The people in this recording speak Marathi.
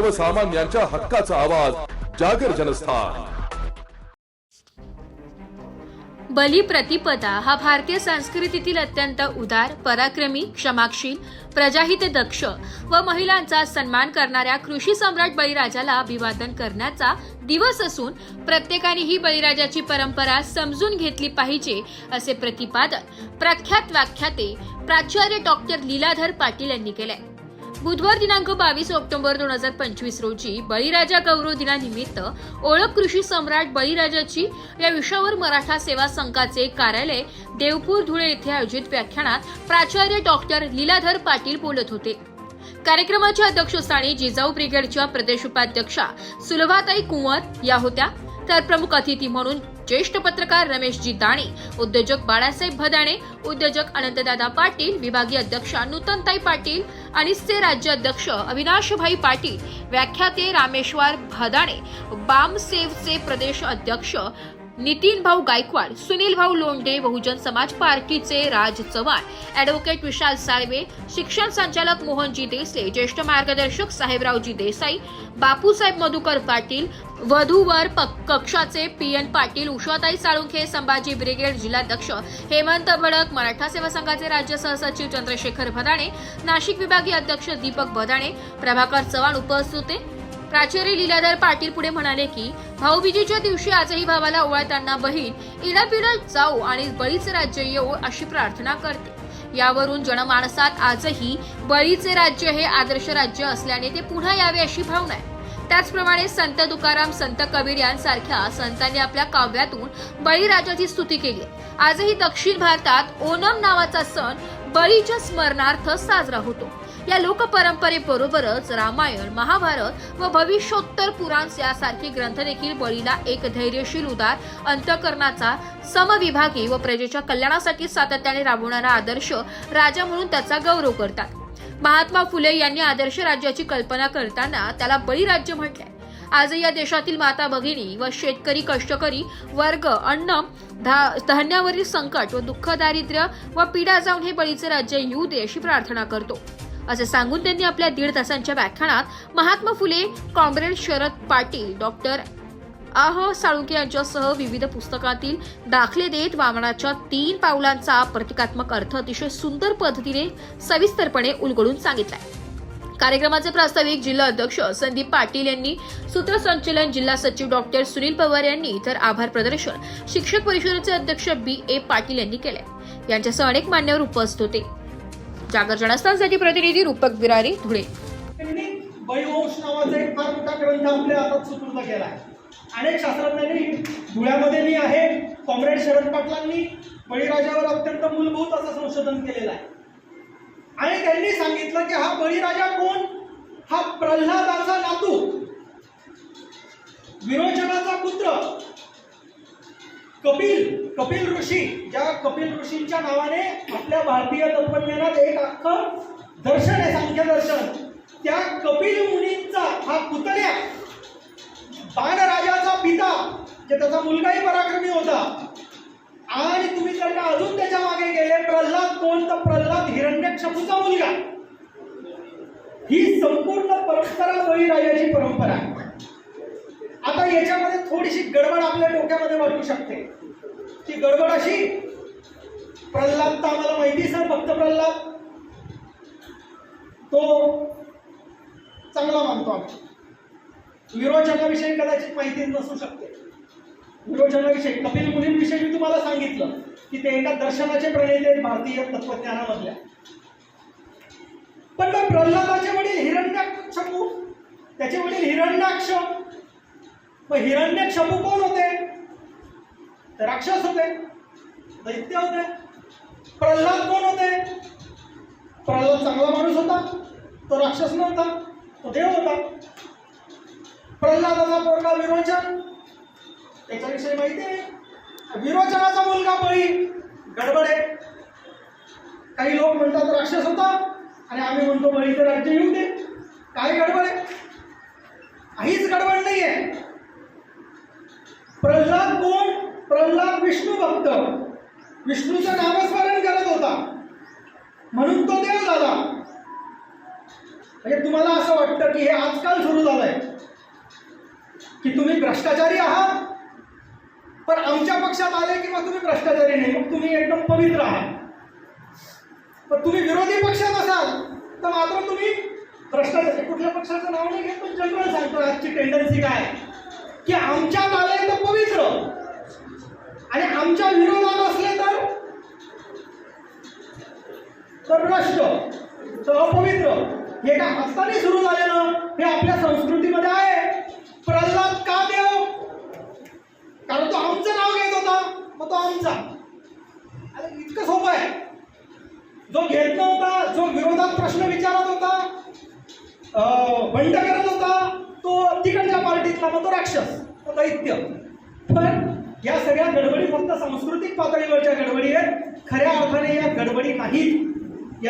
सर्वसामान्यांच्या हक्काचा आवाज जागर जनस्थान. बली प्रतिपदा हा भारतीय संस्कृतीतील अत्यंत उदार पराक्रमी क्षमाशील प्रजाहित दक्ष व महिलांचा सन्मान करणाऱ्या कृषी सम्राट बळीराजाला अभिवादन करण्याचा दिवस असून प्रत्येकाने ही बळीराजाची परंपरा समजून घेतली पाहिजे असे प्रतिपादन प्रख्यात व्याख्याते प्राचार्य डॉक्टर लीलाधर पाटील यांनी केले बुधवार दिनांक बावीस ऑक्टोबर दोन हजार पंचवीस रोजी बळीराजा गौरव दिनानिमित्त ओळख कृषी सम्राट बळीराजाची या विषयावर मराठा सेवा संघाचे कार्यालय देवपूर धुळे येथे आयोजित व्याख्यानात प्राचार्य डॉक्टर लीलाधर पाटील बोलत होते. कार्यक्रमाच्या अध्यक्षस्थानी जिजाऊ ब्रिगेडच्या प्रदेश उपाध्यक्षा सुलभाताई कुंवर या होत्या. तर प्रमुख अतिथी म्हणून ज्येष्ठ पत्रकार रमेशजी दाणे उद्योजक बाळासाहेब भदाणे उद्योजक अनंतदादा पाटील विभागीय अध्यक्षा नूतनताई पाटील आणि से राज्य अध्यक्ष अविनाशभाई पाटील. व्याख्याते रामेश्वर भदाणे. बामसेवचे प्रदेश अध्यक्ष नितीन भाऊ गायकवाड सुनील भाऊ लोंढे बहुजन समाज पार्टीचे राज चव्हाण अॅडव्होकेट विशाल साळवे शिक्षण संचालक मोहनजी देसले ज्येष्ठ मार्गदर्शक साहेबरावजी देसाई बापूसाहेब मधुकर पाटील वधूवर कक्षाचे P N Patil Ushatai Salunkhe Sambhaji brigade जिल्हाध्यक्ष हेमंत भडक मराठा सेवा संघाचे राज्य सहसचिव चंद्रशेखर भदाणे नाशिक विभागीय अध्यक्ष दीपक भदाणे प्रभाकर चव्हाण उपस्थित होते. प्राचार्य लीलाधर पाटील पुढे म्हणाले की भाऊबीजेच्या दिवशी आजही भावाला ओवाळताना बहीण इडापिडा जाऊ आणि बळीचे राज्य येऊ अशी प्रार्थना करते. यावरून जनमानसात आजही बळीचे राज्य हे आदर्श राज्य असल्याने ते पुन्हा यावे अशी भावना आहे. त्याचप्रमाणे संत तुकाराम संत कबीर यांसारख्या संतांनी आपल्या काव्यातून बळीराजाची स्तुती केली. आजही दक्षिण भारतात ओणम नावाचा सण बळीच्या स्मरणार्थ साजरा होतो. या लोकपरंपरेबरोबरच रामायण महाभारत व भविष्योत्तर पुराण यासारखे ग्रंथ देखील बळीला एक धैर्यशील उदार अंतकरणाचा समविभागी व प्रजेच्या कल्याणासाठी सातत्याने राबवणारा आदर्श राजा म्हणून त्याचा गौरव करतात. महात्मा फुले यांनी आदर्श राज्याची कल्पना करताना त्याला बळीराज्य म्हटले आज या देशातील माता भगिनी व शेतकरी कष्टकरी वर्ग अन्न धा- धान्यावरील संकट व दुःख दारिद्र्य व पीडा जाऊन हे बळीचे राज्य येऊ दे अशी प्रार्थना करतो. असे सांगून त्यांनी आपल्या दीड तासांच्या व्याख्यानात महात्मा फुले कॉम्रेड शरद पाटील डॉक्टर आह साळुंके यांच्यासह विविध पुस्तकातील दाखले देत वामनाच्या तीन पावलांचा प्रतिकात्मक अर्थ अतिशय सुंदर पद्धतीने सविस्तरपणे उलगडून सांगितलाय. कार्यक्रमाचे प्रास्ताविक जिल्हा अध्यक्ष संदीप पाटील यांनी सूत्रसंचलन जिल्हा सचिव डॉक्टर सुनील पवार यांनी तर आभार प्रदर्शन शिक्षक परिषदेचे अध्यक्ष बी. ए. पाटील यांनी केले यांच्यासह अनेक मान्यवर उपस्थित होते. जागर जनस्थानसाठी प्रतिनिधी रूपक बिरारी धुळे. त्यांनी नावाचा एक फार मोठा ग्रंथ आपल्या हातात सुपूर्द केला आहे अनेक शास्त्रज्ञांनी धुळ्यामध्ये मी आहे कॉम्रेड शरद पाटलांनी बळीराजावर अत्यंत मूलभूत असं संशोधन केलेलं आहे. आणि त्यांनी सांगितलं की हा बळीराजा कोण? हा प्रल्हादाचा नातू. विरोचनाचा पुत्र. कपिल कपिल ऋषी ज्या कपिल ऋषींच्या नावाने आपल्या भारतीय तत्वज्ञानात एक अख्खं दर्शन आहे सांख्य दर्शन त्या कपिल मुनींचा हा पुतण्या बाणराजाचा पिता जे त्याचा मुलगाही पराक्रमी होता. आणि तुम्ही जर का अजून त्याच्यामागे गेले प्रल्हाद कोण? तर प्रल्हाद हिरण्यक्षपूचा मुलगा. ही संपूर्ण परंपरा बळीराजाची परंपरा आहे. आता याच्यामध्ये थोडीशी गडबड आपल्या डोक्यामध्ये वाटू शकते. ती गडबड अशी प्रल्हाद तर आम्हाला माहिती सर फक्त प्रल्हाद. तो चांगला मानतो आम्ही. विरोचनाविषयी कदाचित माहिती नसू शकते. विरोचनाविषयी कपिल मुनींविषयी मी तुम्हाला सांगितलं की ते एका दर्शनाचे प्रणेते आहेत भारतीय तत्वज्ञानामधल्या पण मग प्रल्हादाचे वडील हिरण्याक्ष त्याचे वडील हिरण्याक्ष मग हिरण्यक्षपू कोण होते? ते राक्षस होते. दैत्य होते. प्रल्हाद कोण होते? प्रल्हाद चांगला माणूस होता. तो राक्षस नव्हता. तो देव होता. प्रल्हादाचा पोरगा विरोचन. त्याच्याविषयी माहिती आहे. विरोचनाचा मुलगा बळी. गडबड आहे. काही लोक म्हणतात राक्षस होता. आणि आम्ही म्हणतो बळीचं राज्य येऊ दे. काय गडबड आहे? काहीच गडबड नाही आहे प्रल्हाद कोण? प्रल्हाद विष्णू भक्त. विष्णूचं नामस्मरण करत होता. म्हणून तो देव झाला. म्हणजे तुम्हाला असं वाटतं की हे आजकाल सुरू झालंय. की तुम्ही भ्रष्टाचारी आहात? पण आमच्या पक्षात आले की मग तुम्ही भ्रष्टाचारी नाही. मग तुम्ही एकदम पवित्र आहात. पण तुम्ही विरोधी पक्षात असाल तर मात्र तुम्ही भ्रष्टाचारी. कुठल्या पक्षाचं नाव नाही घेत पण जनरल सांगतो आजची टेंडन्सी काय की आमच्यात आले तर पवित्र. आणि आमच्या विरोधात असले तर? तर भ्रष्ट तर अपवित्र. हे काय आता सुरू झालेलं हे आपल्या संस्कृतीमध्ये आहे. प्रल्हाद का देव कारण तो आमचं नाव घेत होता. मग तो आमचा. अरे इतकं सोपं आहे. जो घेत नव्हता जो विरोधात प्रश्न विचारत होता बंड करत होता तिकडच्या मग तो राक्षस तो दैत्य. पण या सगळ्या गडबडी फक्त सांस्कृतिक पातळीवरच्या गडबडी आहेत. खऱ्या अर्थाने या गडबडी नाहीत.